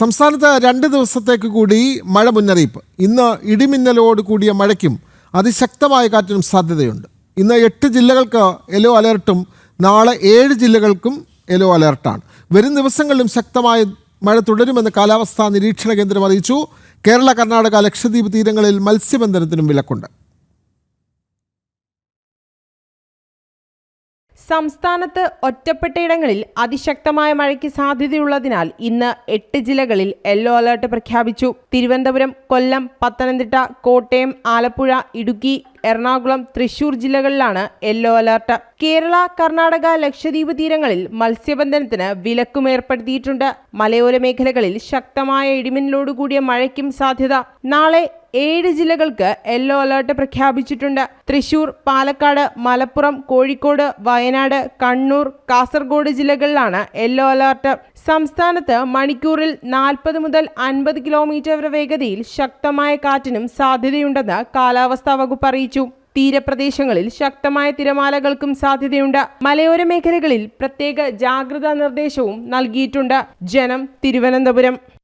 സംസ്ഥാനത്ത് രണ്ട് ദിവസത്തേക്ക് കൂടി മഴ മുന്നറിയിപ്പ്. ഇന്ന് ഇടിമിന്നലോട് കൂടിയ മഴയ്ക്കും അതിശക്തമായ കാറ്റിനും സാധ്യതയുണ്ട്. ഇന്ന് എട്ട് ജില്ലകൾക്ക് യെല്ലോ അലേർട്ടും നാളെ ഏഴ് ജില്ലകൾക്കും യെല്ലോ അലേർട്ടാണ്. വരും ദിവസങ്ങളിലും ശക്തമായ മഴ തുടരുമെന്ന് കാലാവസ്ഥാ നിരീക്ഷണ കേന്ദ്രം അറിയിച്ചു. കേരള കർണാടക ലക്ഷദ്വീപ് തീരങ്ങളിൽ മത്സ്യബന്ധനത്തിനും വിലക്കുണ്ട്. സംസ്ഥാനത്ത് ഒറ്റപ്പെട്ടയിടങ്ങളിൽ അതിശക്തമായ മഴയ്ക്ക് സാധ്യതയുള്ളതിനാൽ ഇന്ന് എട്ട് ജില്ലകളിൽ യെല്ലോ അലർട്ട് പ്രഖ്യാപിച്ചു. തിരുവനന്തപുരം കൊല്ലം പത്തനംതിട്ട കോട്ടയം ആലപ്പുഴ ഇടുക്കി എറണാകുളം തൃശൂർ ജില്ലകളിലാണ് യെല്ലോ അലർട്ട്. കേരള കർണാടക ലക്ഷദ്വീപ് തീരങ്ങളിൽ മത്സ്യബന്ധനത്തിന് വിലക്കും ഏർപ്പെടുത്തിയിട്ടുണ്ട് മലയോര മേഖലകളിൽ ശക്തമായ ഇടിമിന്നലോടുകൂടിയ മഴയ്ക്കും സാധ്യത. നാളെ ഏഴ് ജില്ലകൾക്ക് യെല്ലോ അലർട്ട് പ്രഖ്യാപിച്ചിട്ടുണ്ട്. തൃശൂർ പാലക്കാട് മലപ്പുറം കോഴിക്കോട് വയനാട് കണ്ണൂർ കാസർഗോഡ് ജില്ലകളിലാണ് യെല്ലോ അലർട്ട്. സംസ്ഥാനത്ത് മണിക്കൂറിൽ നാൽപ്പത് മുതൽ അൻപത് കിലോമീറ്റർ വരെ വേഗതയിൽ ശക്തമായ കാറ്റിനും സാധ്യതയുണ്ടെന്ന് കാലാവസ്ഥാ വകുപ്പ് അറിയിച്ചു. തീരപ്രദേശങ്ങളിൽ ശക്തമായ തിരമാലകൾക്കും സാധ്യതയുണ്ട്. മലയോര മേഖലകളിൽ പ്രത്യേക ജാഗ്രതാ നിർദ്ദേശവും നൽകിയിട്ടുണ്ട്. ജനം തിരുവനന്തപുരം